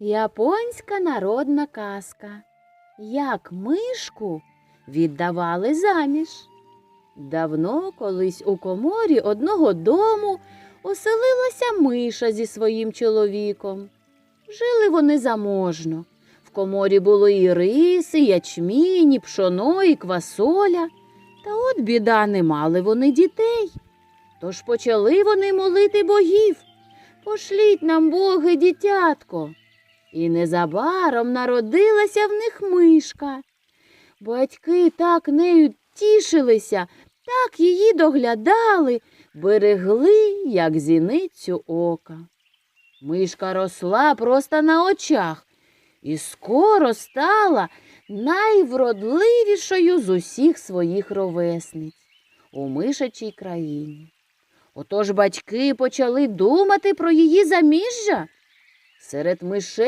Японська народна казка. Як мишку віддавали заміж. Давно колись у коморі одного дому оселилася миша зі своїм чоловіком. Жили вони заможно. В коморі було і риси, і ячмінь, і пшоно, і квасоля. Та от біда не мали вони дітей. Тож почали вони молити богів. Пошліть нам боги, дитятко. І незабаром народилася в них мишка. Батьки так нею тішилися, так її доглядали, берегли, як зіницю ока. Мишка росла просто на очах і скоро стала найвродливішою з усіх своїх ровесниць у мишачій країні. Отож батьки почали думати про її заміжжя. Серед мишей